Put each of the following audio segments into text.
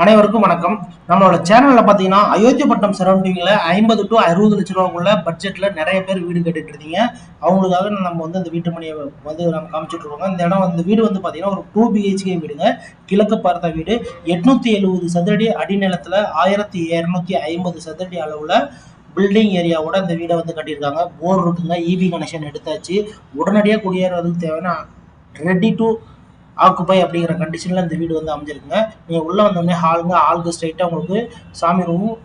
அனைவருக்கும் வணக்கம். நம்மளோட சேனல்ல பாத்தீங்கன்னா அயோத்தியப்பட்டினம் சரௌண்டிங்ல ஐம்பது டு அறுபது லட்ச ரூபாக்குள்ள பட்ஜெட்ல நிறைய பேர் வீடு கட்டிட்டு இருந்தீங்க அவங்களுக்காக நம்ம வந்து இந்த வீட்டு மணியை வந்து நம்ம காமிச்சிட்டு இருக்கோம் இந்த இடம் வந்து வீடு வந்து பாத்தீங்கன்னா ஒரு டூ பிஹெச்கே வீடுங்க. கிழக்கு பார்த்த வீடு எட்நூத்தி எழுபது சதுரடி அடிநிலத்துல ஆயிரத்தி இருநூத்தி ஐம்பது சதுரடி அளவுல பில்டிங் ஏரியாவோட இந்த வீடை வந்து கட்டியிருக்காங்க. போர் இருக்குங்க. இபி கனெக்ஷன் எடுத்தாச்சு. உடனடியாக குடியேறதுக்கு தேவையான ரெடி டு ஆக்குப்பை அப்படிங்கிற கண்டிஷனில் இந்த வீடு வந்து அமைஞ்சிருக்குங்க. நீங்கள் உள்ளே வந்தோடனே ஹாலுங்க ஹாலுக்கு ஸ்ட்ரைட்டாக உங்களுக்கு சாமி ரூமும்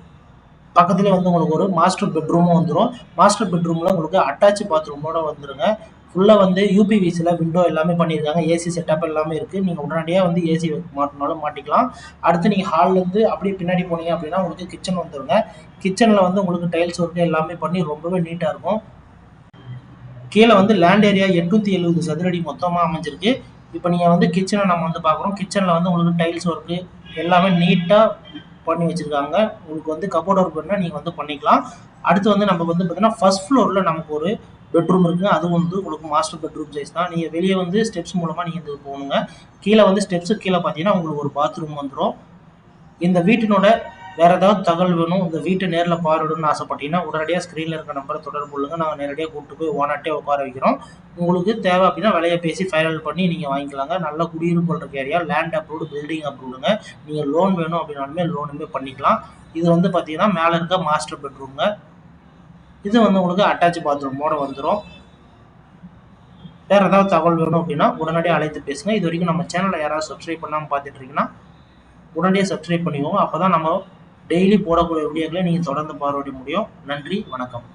பக்கத்துலேயே வந்து உங்களுக்கு ஒரு மாஸ்டர் பெட்ரூமும் வந்துடும் மாஸ்டர் பெட்ரூமில் உங்களுக்கு அட்டாச் பாத்ரூமோட வந்துடுங்க ஃபுல்லாக வந்து யூபிவிசியில் விண்டோ எல்லாமே பண்ணியிருக்காங்க. ஏசி செட்டப் எல்லாமே இருக்குது நீங்கள் உடனடியாக வந்து ஏசி மாட்டினாலும் மாட்டிக்கலாம். அடுத்து நீங்கள் ஹால்லேருந்து அப்படியே பின்னாடி போனீங்க அப்படின்னா உங்களுக்கு கிச்சன் வந்துடுங்க கிச்சனில் வந்து உங்களுக்கு டைல்ஸ் ஒர்க்கு எல்லாமே பண்ணி ரொம்பவே நீட்டாக இருக்கும். கீழே வந்து லேண்ட் ஏரியா எட்நூற்றி எழுபது சதுரடி மொத்தமாக அமைஞ்சிருக்கு. இப்போ நீங்கள் வந்து கிச்சனை நம்ம வந்து பார்க்குறோம். கிச்சனில் வந்து உங்களுக்கு டைல்ஸ் ஒர்க்கு எல்லாமே நீட்டாக பண்ணி வச்சுருக்காங்க. உங்களுக்கு வந்து கபோர்ட் ஒர்க் பண்ணால் நீங்கள் வந்து பண்ணிக்கலாம். அடுத்து வந்து நம்ம வந்து பார்த்தீங்கன்னா ஃபஸ்ட் ஃப்ளோரில் நமக்கு ஒரு பெட்ரூம் இருக்குது அது வந்து உங்களுக்கு மாஸ்டர் பெட்ரூம் சைஸ் தான். நீங்கள் வெளியே வந்து ஸ்டெப்ஸ் மூலமாக நீங்கள் இது போகணுங்க. கீழே வந்து ஸ்டெப்ஸு கீழே பார்த்தீங்கன்னா உங்களுக்கு ஒரு பாத்ரூம் வந்துடும் இந்த வீட்டினோட வேற ஏதாவது தகவல் வேணும் இந்த வீட்டை நேரில் பார்வையிடணும்னு ஆசைப்பட்டீங்கன்னா உடனடியாக ஸ்க்ரீனில் இருக்க நம்பரை தொடர்பு கொள்ளுங்க. நாங்கள் நேரடியாக கூப்பிட்டு போய் ஓனாட்டே உட்கார வைக்கிறோம். உங்களுக்கு தேவை அப்படின்னா விலையை பேசி ஃபைனல் பண்ணி நீங்கள் வாங்கிக்கலாங்க. நல்ல குடியிருப்பு இருக்க ஏரியா லேண்ட் அப்ரூவ்டு பில்டிங் அப்ரூவ்டுங்க நீங்கள் லோன் வேணும் அப்படின்னாலுமே லோனுமே பண்ணிக்கலாம். இது வந்து பார்த்தீங்கன்னா மேலே இருக்க மாஸ்டர் பெட்ரூம்ங்க இது வந்து உங்களுக்கு அட்டாச் பாத்ரூமோட வந்துடும் வேறு ஏதாவது தகவல் வேணும் அப்படின்னா உடனடியாக அழைத்து பேசுங்க. இது வரைக்கும் நம்ம சேனலை யாராவது சப்ஸ்கிரைப் பண்ணாமல் பார்த்துட்டு இருக்கீங்கன்னா உடனடியாக சப்ஸ்கிரைப் பண்ணிக்கோங்க. அப்போ தான் நம்ம டெய்லி போடக்கூடிய வீடியோக்களை நீங்கள் தொடர்ந்து பார்வையிட முடியும். நன்றி வணக்கம்.